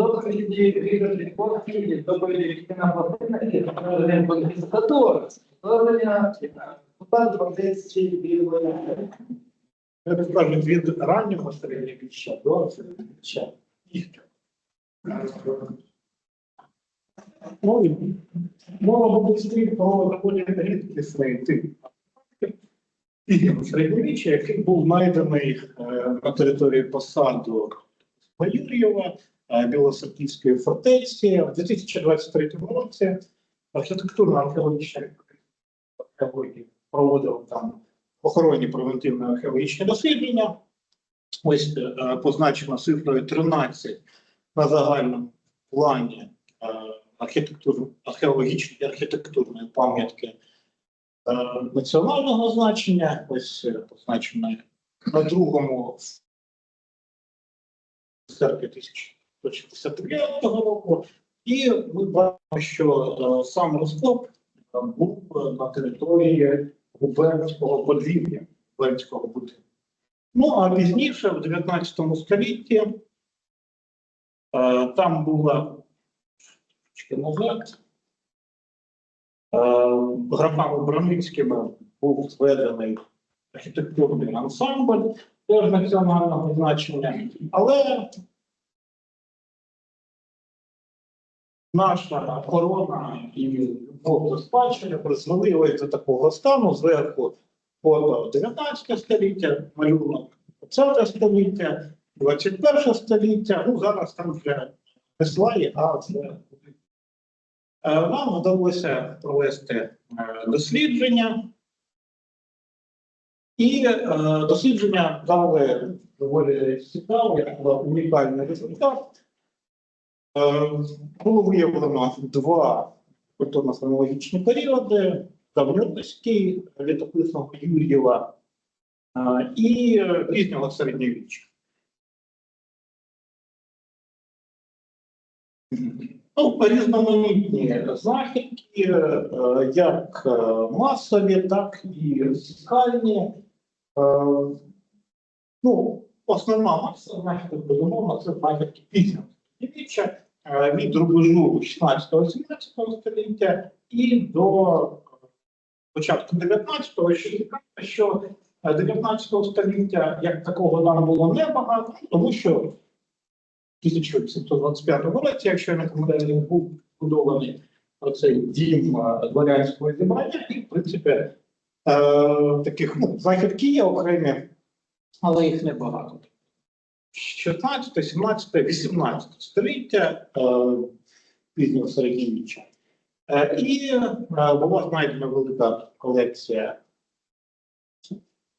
доповіді Ігор Ліковський, доповіді Віктина Платина і президент конкістатор. Створення Купан Бандитський білої. Я так кажу, від раннього середньовіччя до середньовіччя. Ну, і мова йти про доволі рідкісний тип середньовіччя, який був знайдений е, на території посаду е, Білосерківської фортеці в 2023 році. Архітектурно-археологічна археологія проводила там охоронні превентивні археологічні дослідження. Ось е, позначена цифрою 13 на загальному плані е, архітектур, археологічної архітектурної пам'ятки е, національного значення. Ось е, позначена на другому серпні 1969 року. І ми бачимо, що е, сам розкоп е, був е, на території губернського подвір'я губернського будинку. Ну а пізніше, в 19 столітті, там була назад, графами Браницькими був зведений архітектурний ансамбль теж національного значення, але наша охорона і до спадщини призвели ось до такого стану зверху фото 19 століття, малюнок 20 століття, 21 століття. Ну зараз там вже не слаї, а це Е, нам вдалося провести е, дослідження. І е, дослідження дали доволі цікавий, унікальний результат. Е, було виявлено два культурно-хронологічні періоди: давньоруський літописного Юр'єва е, і пізнього середньовіччя. Ну, різноманітні знахідки, е, як масові, так і фіскальні. Ну, основна маса знахідок, безумовно, це знахідки пізнього середньовіччя е, від рубежу 16-17 століття і до початку 19-го, що що е, 19 століття як такого нам було небагато, тому що в 1725 році, якщо я не помиляюсь, був будований оцей дім е, дворянського зібрання, і в принципі е, таких ну, знахідки є окремі, але їх небагато. 16, 17, 18 століття е, пізнього середньовіччя. Е, і е, була знайдена велика колекція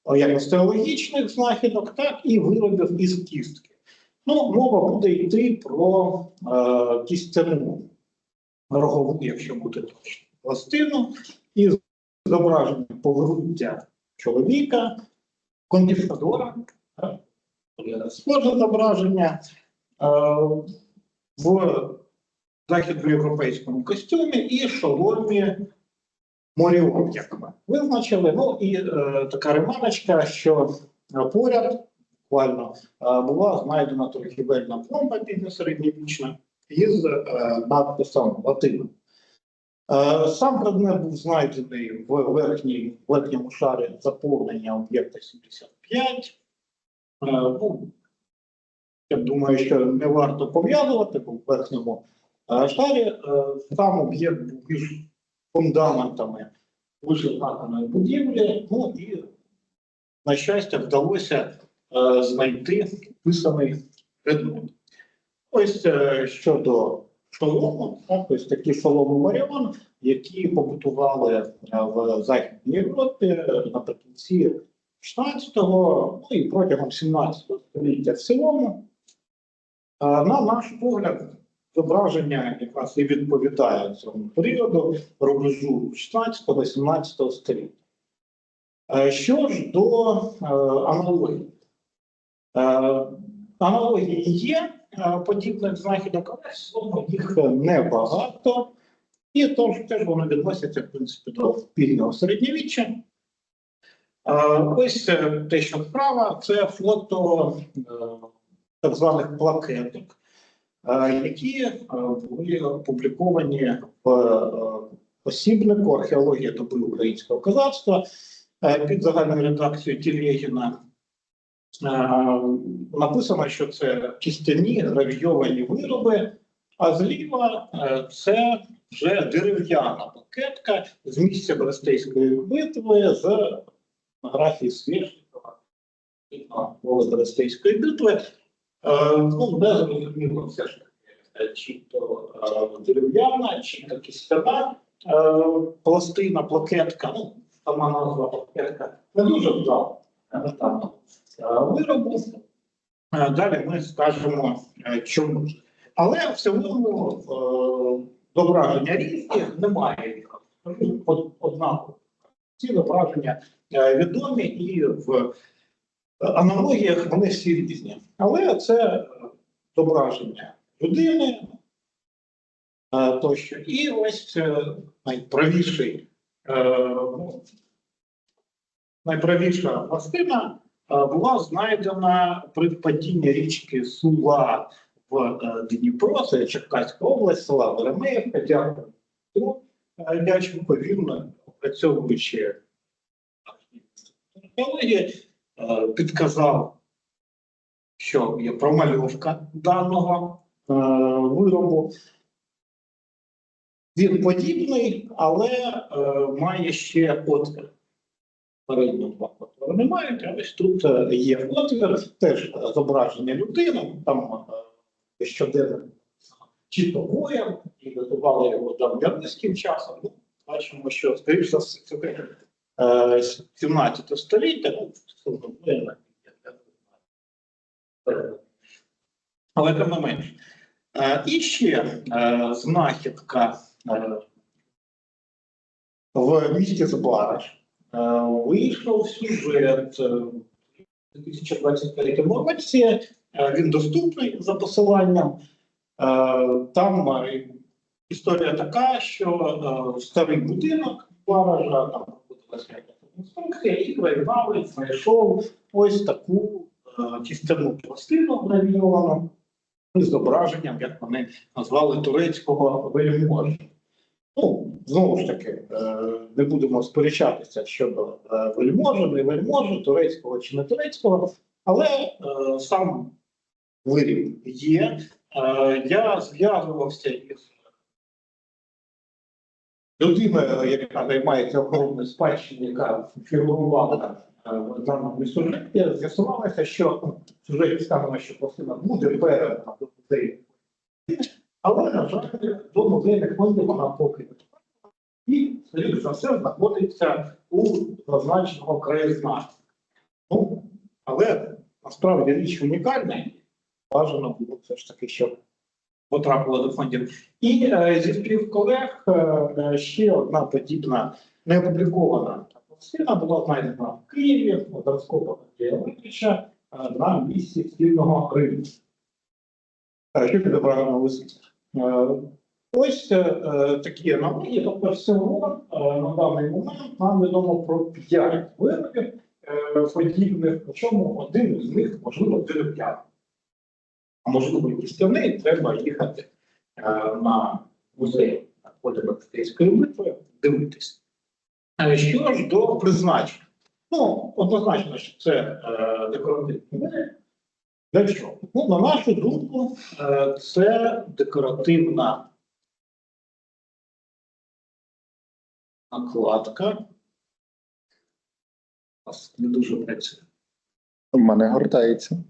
е, як остеологічних знахідок, так і виробів із кістки. Ну, мова буде йти про е, кістяну рогову, якщо бути точно, пластину, із зображенням погруддя чоловіка, е, схоже зображення е, в західноєвропейському костюмі і шоломі Моріон, як ми визначили. Ну і е, така ремарочка, що поряд буквально е, була знайдена торгівельна пломба пізньосередньовічна із надписом латином. Сам предмет був знайдений в верхній, верхньому шарі заповнення об'єкта 75. Е, Ну, я думаю, що не варто пов'язувати, бо в верхньому е, шарі е, сам об'єкт був між фундаментами вишиваної будівлі. Ну і, на щастя, вдалося знайти вписаний предмет. Ось щодо шолому, так, ось такі шоломи Маріон, які побутували в Західній Європі наприкінці 16-го, ну і протягом 17 століття в цілому. На наш погляд, зображення якраз і відповідає цьому періоду рубежу 16-18 століття. Що ж до е, аналогії? Е, Аналогії є е, подібних знахідок, але слово їх небагато, і тож теж вони відносяться в принципі до пільного середньовіччя. Ось е, те, що справа, це фото е, так званих плакеток. е, які були опубліковані в посібнику археологія доби українського козацтва під загальною редакцією Тілєгіна. Написано, що це кістяні гравійовані вироби, а зліва це вже дерев'яна пакетка з місця Берестейської битви з графії Свєшникова мови Берестейської битви. Е, Ну, не зрозуміло все ж таки, чи то е, дерев'яна, чи то кістяна е, пластина, плакетка, ну, сама назва плакетка, не дуже вдала виробу. Далі ми скажемо, чому. Але в цілому зображення різні, немає їх од- однаково. Ці зображення е, відомі і в аналогіях вони всі різні. Але це е, зображення людини е, тощо. І ось е, найправіший, е, найправіша пластина е, була знайдена при впадінні річки Сула в е, Дніпро, це Черкаська область, села Веремеївка, дякую. Е, Дяченко, він опрацьовуючи археології, е, підказав, що є промальовка даного е, виробу. Він подібний, але е, має ще отвір. Передньо два отвори немає, а ось тут є отвір, теж зображення людини, там щоденно чи то воєн, і датували його давньонським часом. Бачимо, що, скоріш за все, це е, 17 століття, ну, знаю. Але тим не менш. Е, І ще е, знахідка е, в місті Збараж. Е, Вийшов сюжет е, у 2023 році. Е, Він доступний за посиланням. Е, Там е, історія така, що е, старий будинок Баража, там проводилася інструкція, і краєзнавець знайшов ось таку е, кістяну пластину гравійовану з зображенням, як вони назвали турецького вельможі. Ну, знову ж таки, е, не будемо сперечатися щодо е, вельможі, не вельможі, турецького чи не турецького, але е, сам виріб є. Я зв'язувався із людиною, яка займається охоронною спадщиною, яка фігурувала е, в даному сюжеті. З'ясувалося, що в сюжеті сказано, що пластина буде передана до музею. Але, на жаль, до музейних фондів вона поки не і, скоріш за все, знаходиться у зазначеного краєзнавця. Ну, але насправді річ унікальна, бажано було все ж таки, щоб потрапила до фондів. І е, зі спів колег е, е, ще одна подібна неопублікована пластина була знайдена в Києві в гороскопах Євича на місці спільного. Е, Що підобрано. Е, Ось такі аналогії, тобто всього на даний момент нам відомо про п'ять виробів подібних, причому один з них можливо дерев'яний. А можливо, і кістяний, треба їхати е, на музей полі Бактерійської битви, дивитись. Е, Що ж до призначення? Ну, однозначно, що це е, декоративні вироби. Для чого? Ну, на нашу думку, е, це декоративна накладка. Не дуже працює. У мене гортається.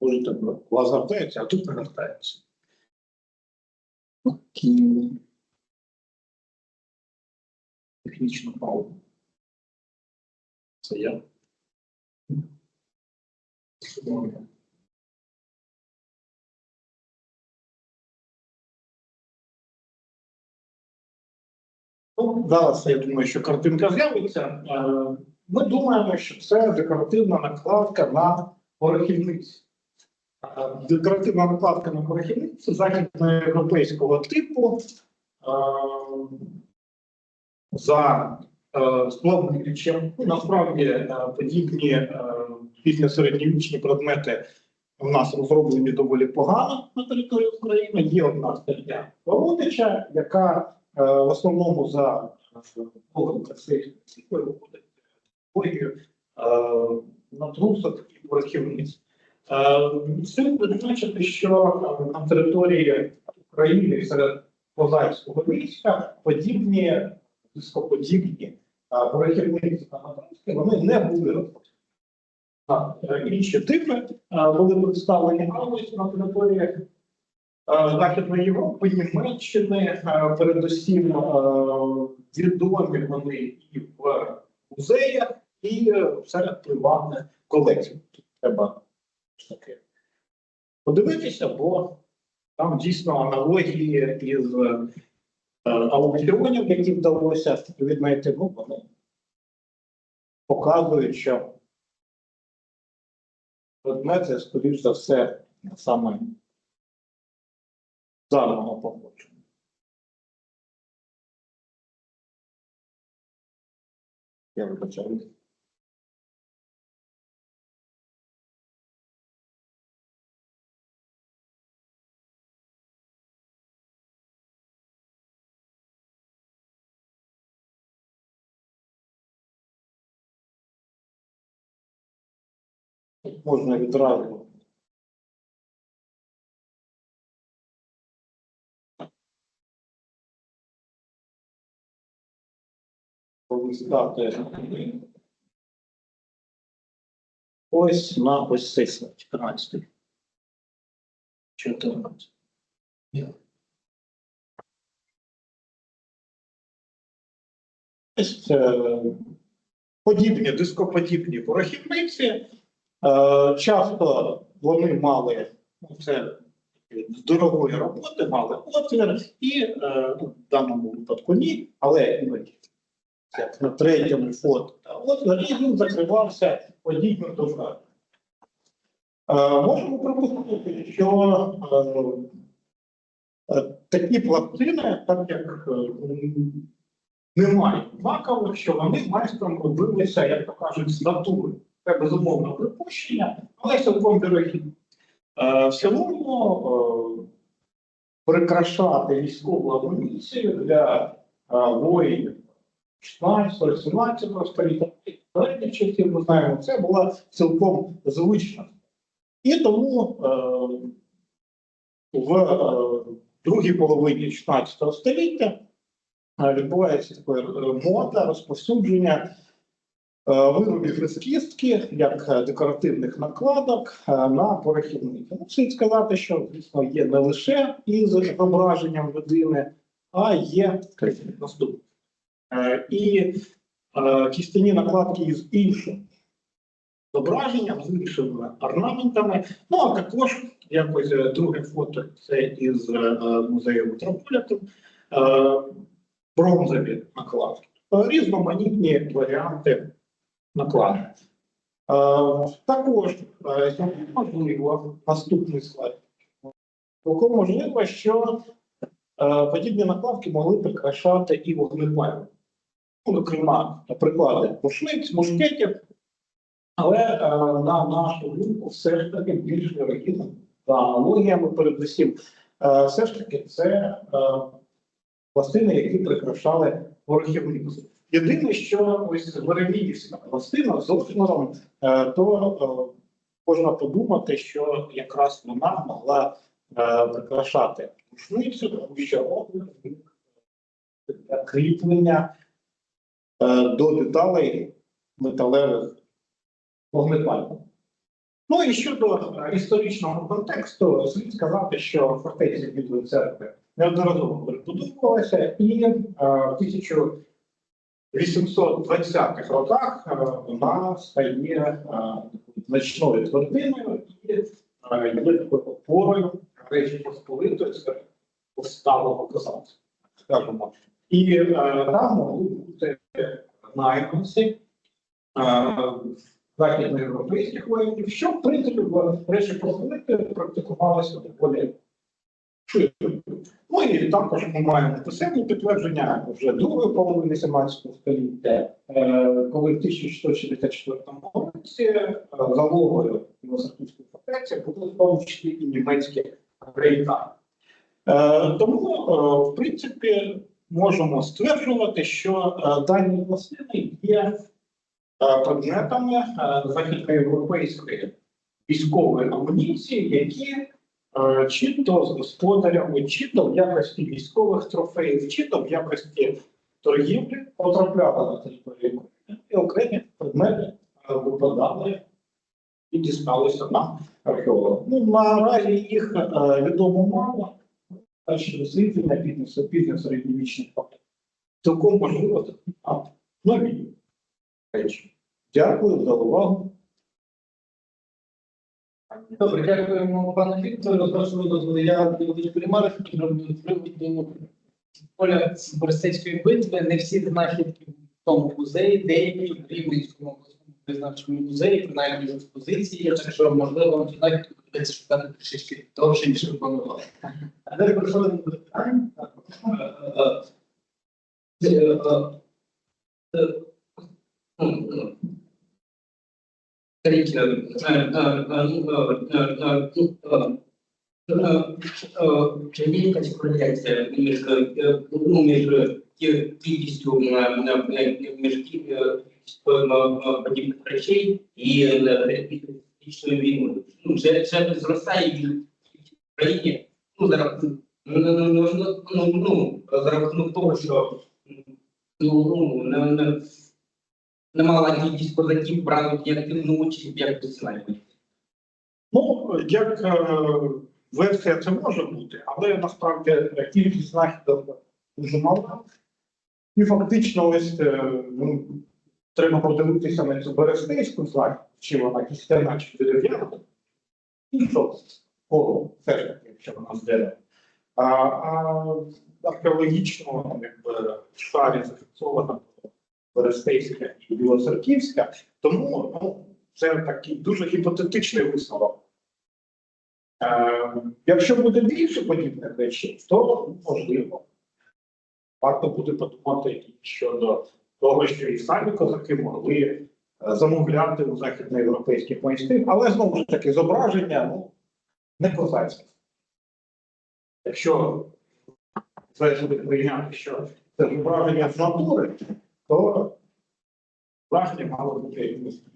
Можете у вас гортається, а тут не гортається. Окей. Технічну паузу. Це я. Ну, зараз я думаю, що картинка з'явиться. Е, Ми думаємо, що це декоративна накладка на порохівниці. Е, Декоративна накладка на порохівниці західноєвропейського типу. е, За е, сплавничем. Ну, насправді подібні пізньосередньовічні предмети у нас розроблені доволі погано на території України. Є одна стаття Володича, яка в основному за цих виходить логію е, і порохівниць. Е, Слід відзначити, що е, на території України серед козацького війська подібні дископодібні е, порохівниці та натруски вони не були розпочаті. Е, інші типи е, були представлені ось на території е, Західної Європи, Німеччини, е, передусім е, відомі вони і в музеях, і е, серед приватних колекцій. Треба таки подивитися, бо там дійсно аналогії із е, аукціонів, які вдалося віднайти, ну, вони показують, що предмети, скоріш за все, саме зараного походження. Я вибачаю. Можна відразу. Повистати. Ось на ось цей слайд, 14. 14. Ось е, подібні, дископодібні порохівниці. Е, часто вони мали це дорогої роботи, мали отвір, і е, ну, в даному випадку ні, але іноді як на третьому фото та отвір, і він закривався подібним до фраги. Е, можемо припустити, що такі пластини, так як немає знакових, що вони майстром робилися, як то кажуть, з натури. Безумовно припущення, але цілком вірогідно. Е, В цілому е, прикрашати військову амуніцію для е, воїнів 16-17 століття, середніх часів ми знаємо, це була цілком звична. І тому в другій половині 16 століття відбувається таке е, мода розповсюдження е, виробів розкістки, як е, декоративних накладок е, на порохівники. Ну, слід сказати, що звісно є не лише із зображенням людини, а є наступне. І кістяні накладки із іншим зображенням, з іншими орнаментами. Ну а також якось друге фото це із музею Метрополітен. Е, бронзові накладки. Різноманітні варіанти накладок. Е, також е, наступний слайд. Цілком можливо, що е, подібні накладки могли прикрашати і вогнепальні. Ну, зокрема, приклади рушниць, мушкетів, але на нашу думку, все ж таки більш вірогідно за аналогіями, передусім, все ж таки це пластини, які прикрашали ворогівницю. Єдине, що ось Вереміївська пластина зовсім е, то е, можна подумати, що якраз вона могла е, прикрашати рушницю, тому що кріплення до деталей металевих вогнепальних. Ну і щодо історичного контексту, слід сказати, що фортеця Білої церкви неодноразово перебудовувалася, і в 1000 820-х роках е, вона стає е, значною твердиною і е, є такою опорою речі Посполитої серед повсталого скажімо. І там могли бути найманці західноєвропейських воїнів, що в принципі в речі Посполитої практикувалися доволі широко. Ну і також ми маємо писемні підтвердження вже другої половини 17 століття, е, коли в 1664 році е, залогою Білоцерківської фортеці були в тому числі і німецькі рейка. Е, Тому, в принципі, можемо стверджувати, що дані пластини є предметами західноєвропейської військової амуніції, які чи то з господарями, чи то в якості військових трофеїв, чи то в якості торгівлі потрапляли на територію України, і окремі предмети е, випадали і дісталися нам археологам. Ну, наразі їх е, відомо мало. Перші дослідження пізно пізно середньовічних фактів. Цілком можливо нові речі. Дякую за увагу. Добре, дякуємо пану Віктору. Прошу дозволу, я зроблю з приводу поля Борисецької битви. Не всі знахідки в тому музеї, деякі в Рівненському обласному музеї, принаймні в експозиції. Так що, можливо, вам знахідку доведеться шукати трішечки довше, ніж ви планували. А далі переходимо до питань. Чи є якась кореляція між, е, ну, між кількістю е, е, між кількістю е, подібних речей і е, фізичною війною? Ну, це, це зростає в Україні, ну, за рахунок, ну, ну, ну, ну, ну, ну, за рахунок того, що ну, ну, немала кількість козаків брали активну участь якості найманців. Ну, як е, версія це може бути, але насправді кількість знахідок дуже мала. І фактично, ось е, ну, треба подивитися на цю берестейську знахідку, чи вона кістяна, чи дерев'яна. І що коло, все ж таки, якщо вона з дерева. А археологічно, якби в шарі зафіксована Берестейська і Білоцерківська, тому ну, це такий дуже гіпотетичний висновок. Е, якщо буде більше подібних речей, то можливо. Варто буде подумати щодо того, що і самі козаки могли е, замовляти у західноєвропейських майстрів, але знову ж таки зображення ну, не козацьке. Якщо це прийняти, що це зображення з натури, то враження мало бути якимось